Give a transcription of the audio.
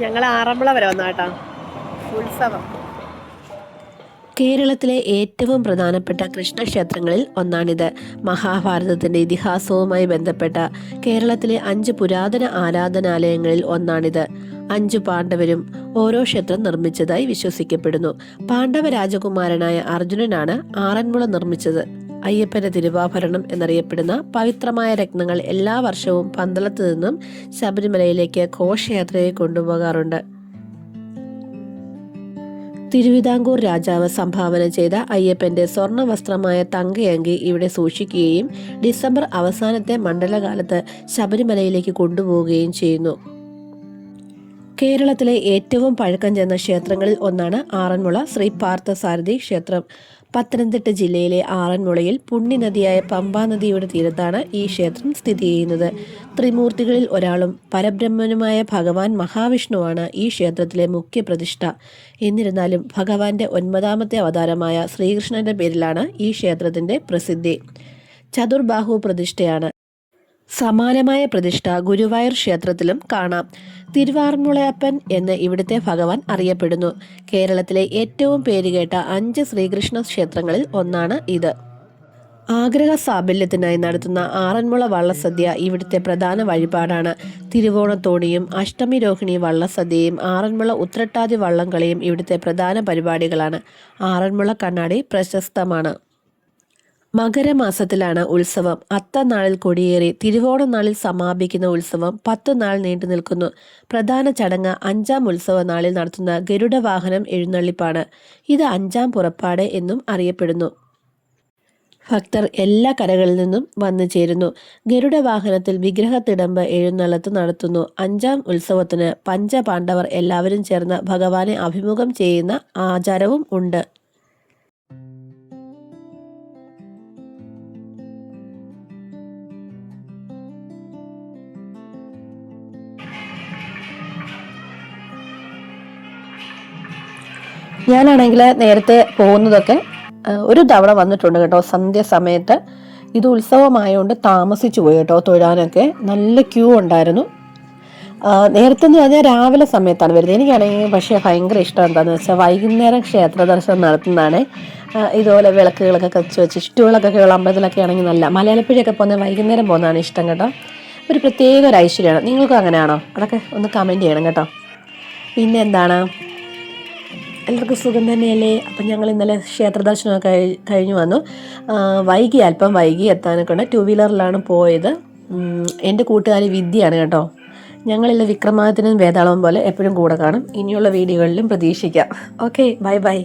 ഞങ്ങൾ ആറന്മുള വരെ വന്നാട്ടാ ഉത്സവം കേരളത്തിലെ ഏറ്റവും പ്രധാനപ്പെട്ട കൃഷ്ണക്ഷേത്രങ്ങളിൽ ഒന്നാണിത്. മഹാഭാരതത്തിന്റെ ഇതിഹാസവുമായി ബന്ധപ്പെട്ട കേരളത്തിലെ അഞ്ച് പുരാതന ആരാധനാലയങ്ങളിൽ ഒന്നാണിത്. അഞ്ചു പാണ്ഡവരും ഓരോ ക്ഷേത്രം നിർമ്മിച്ചതായി വിശ്വസിക്കപ്പെടുന്നു. പാണ്ഡവ രാജകുമാരനായ അർജുനനാണ് ആറന്മുള നിർമ്മിച്ചത്. അയ്യപ്പന്റെ തിരുവാഭരണം എന്നറിയപ്പെടുന്ന പവിത്രമായ രത്നങ്ങൾ എല്ലാ വർഷവും പന്തളത്ത് നിന്നും ശബരിമലയിലേക്ക് ഘോഷയാത്രയെ കൊണ്ടുപോകാറുണ്ട്. തിരുവിതാംകൂർ രാജാവ് സംഭാവന ചെയ്ത അയ്യപ്പന്റെ സ്വർണ വസ്ത്രമായ തങ്കയങ്കി ഇവിടെ സൂക്ഷിക്കുകയും ഡിസംബർ അവസാനത്തെ മണ്ഡലകാലത്ത് ശബരിമലയിലേക്ക് കൊണ്ടുപോവുകയും ചെയ്യുന്നു. കേരളത്തിലെ ഏറ്റവും പഴക്കം ചെന്ന ക്ഷേത്രങ്ങളിൽ ഒന്നാണ് ആറന്മുള ശ്രീ പാർത്ഥസാരഥി ക്ഷേത്രം. പത്തനംതിട്ട ജില്ലയിലെ ആറന്മുളയിൽ പുണ്യനദിയായ പമ്പാ നദിയുടെ തീരത്താണ് ഈ ക്ഷേത്രം സ്ഥിതി ചെയ്യുന്നത്. ത്രിമൂർത്തികളിൽ ഒരാളും പരബ്രഹ്മനുമായ ഭഗവാൻ മഹാവിഷ്ണുവാണ് ഈ ക്ഷേത്രത്തിലെ മുഖ്യ പ്രതിഷ്ഠ. എന്നിരുന്നാലും ഭഗവാന്റെ ഒൻപതാമത്തെ അവതാരമായ ശ്രീകൃഷ്ണന്റെ പേരിലാണ് ഈ ക്ഷേത്രത്തിന്റെ പ്രസിദ്ധി. ചതുർബാഹു പ്രതിഷ്ഠയാണ് സമാനമായ പ്രതിഷ്ഠ ഗുരുവായൂർ ക്ഷേത്രത്തിലും കാണാം. തിരുവാർമുളയപ്പൻ എന്ന് ഇവിടുത്തെ ഭഗവാൻ അറിയപ്പെടുന്നു. കേരളത്തിലെ ഏറ്റവും പേരുകേട്ട അഞ്ച് ശ്രീകൃഷ്ണ ക്ഷേത്രങ്ങളിൽ ഒന്നാണ് ഇത്. ആഗ്രഹ സാഫല്യത്തിനായി നടത്തുന്ന ആറന്മുള വള്ളസദ്യ ഇവിടുത്തെ പ്രധാന വഴിപാടാണ്. തിരുവോണത്തോണിയും അഷ്ടമി രോഹിണി വള്ളസദ്യയും ആറന്മുള ഉത്രട്ടാതി വള്ളംകളിയും ഇവിടുത്തെ പ്രധാന പരിപാടികളാണ്. ആറന്മുള കണ്ണാടി പ്രശസ്തമാണ്. മകരമാസത്തിലാണ് ഉത്സവം. അത്തനാളിൽ കൊടിയേറി തിരുവോണ നാളിൽ സമാപിക്കുന്ന ഉത്സവം പത്ത് നാൾ നീണ്ടു നിൽക്കുന്നു. പ്രധാന ചടങ്ങ് അഞ്ചാം ഉത്സവ നാളിൽ നടത്തുന്ന ഗരുഡവാഹനം എഴുന്നള്ളിപ്പാണ്. ഇത് അഞ്ചാം പുറപ്പാട് എന്നും അറിയപ്പെടുന്നു. ഭക്തർ എല്ലാ കരകളിൽ നിന്നും വന്നു ചേരുന്നു. ഗരുഡ വാഹനത്തിൽ വിഗ്രഹത്തിടമ്പ് എഴുന്നള്ളത്ത് നടത്തുന്നു. അഞ്ചാം ഉത്സവത്തിന് പഞ്ചപാണ്ഡവർ എല്ലാവരും ചേർന്ന് ഭഗവാനെ അഭിമുഖം ചെയ്യുന്ന ആചാരവും ഉണ്ട്. ഞാനാണെങ്കിൽ നേരത്തെ പോകുന്നതൊക്കെ ഒരു തവണ വന്നിട്ടുണ്ട് കേട്ടോ സന്ധ്യ സമയത്ത്. ഇത് ഉത്സവമായതുകൊണ്ട് താമസിച്ചു പോയി കേട്ടോ തൊഴാനൊക്കെ. നല്ല ക്യൂ ഉണ്ടായിരുന്നു. നേരത്തെ എന്ന് പറഞ്ഞാൽ രാവിലെ സമയത്താണ് വരുന്നത്. എനിക്കാണെങ്കിൽ പക്ഷേ ഭയങ്കര ഇഷ്ടം എന്താണെന്ന് വെച്ചാൽ വൈകുന്നേരം ക്ഷേത്ര ദർശനം നടത്തുന്നതാണ്. ഇതുപോലെ വിളക്കുകളൊക്കെ കച്ച് വെച്ച് ചുറ്റുവിളക്കൊക്കെ ഉള്ള അമ്പലത്തിലൊക്കെ ആണെങ്കിൽ നല്ല മലയാളപ്പുഴയൊക്കെ പോകുന്നത് വൈകുന്നേരം പോകുന്നതാണ് ഇഷ്ടം കേട്ടോ. ഒരു പ്രത്യേക ഒരു ഐശ്വര്യമാണ്. നിങ്ങൾക്കും അങ്ങനെയാണോ? അതൊക്കെ ഒന്ന് കമന്റ് ചെയ്യണം കേട്ടോ. പിന്നെ എന്താണ് എല്ലാവർക്കും സുഖം തന്നെയല്ലേ? അപ്പം ഞങ്ങൾ ഇന്നലെ ക്ഷേത്ര ദർശനമൊക്കെ കഴി കഴിഞ്ഞു വന്നു. വൈകി അല്പം വൈകി എത്താനൊക്കെ ഉണ്ട്. ടു വീലറിലാണ് പോയത് എന്റെ കൂട്ടുകാരി വിദ്യയാണ് കേട്ടോ. ഞങ്ങളില്ല വിക്രമാദിത്യനും വേതാളവും പോലെ എപ്പോഴും കൂടെ കാണും. ഇനിയുള്ള വീഡിയോകളിലും പ്രതീക്ഷിക്കാം. Okay bye bye.